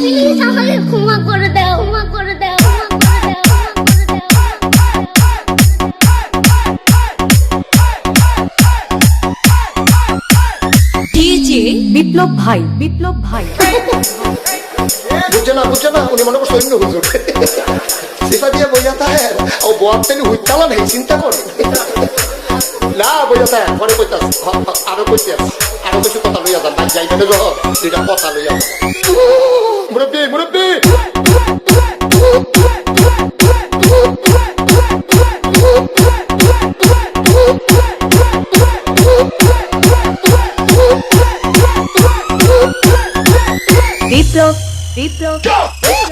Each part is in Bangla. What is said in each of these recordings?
你想。বিপ্লব ভাই বিপ্লব ভাই। বুঝছে না বুঝছে না, উনি মনে করছে অন্য হুজুর। সিফা দিয়ে বইয়া থাকে ও বয়ার তেলি হুইতালা নেই, চিন্তা কর। না, বইয়া থাকে পরে কইতাস আরও কইতাস আরও কিছু কথা লইয়া যান যাইবে না দুইটা কথা লইয়া মুরব্বি মুরব্বি বিপ্লব বিপ্লব।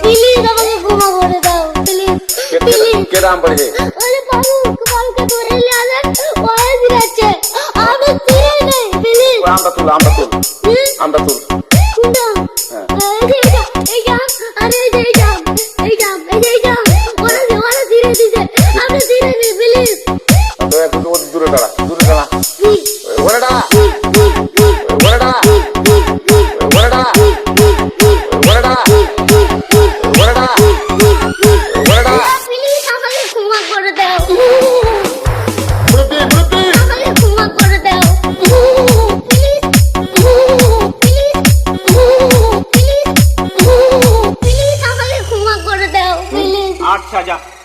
প্লিজ আমাকে ক্ষমা করে দাও প্লিজ প্লিজ। কেরাম পড়ে ওরে বাবু কালকে ধরে নিয়ে আসেন ওরে দিচ্ছে আমি চিনি নেই প্লিজ। আমরা তুল আমরা তুল আমরা তুল এই যা 下降。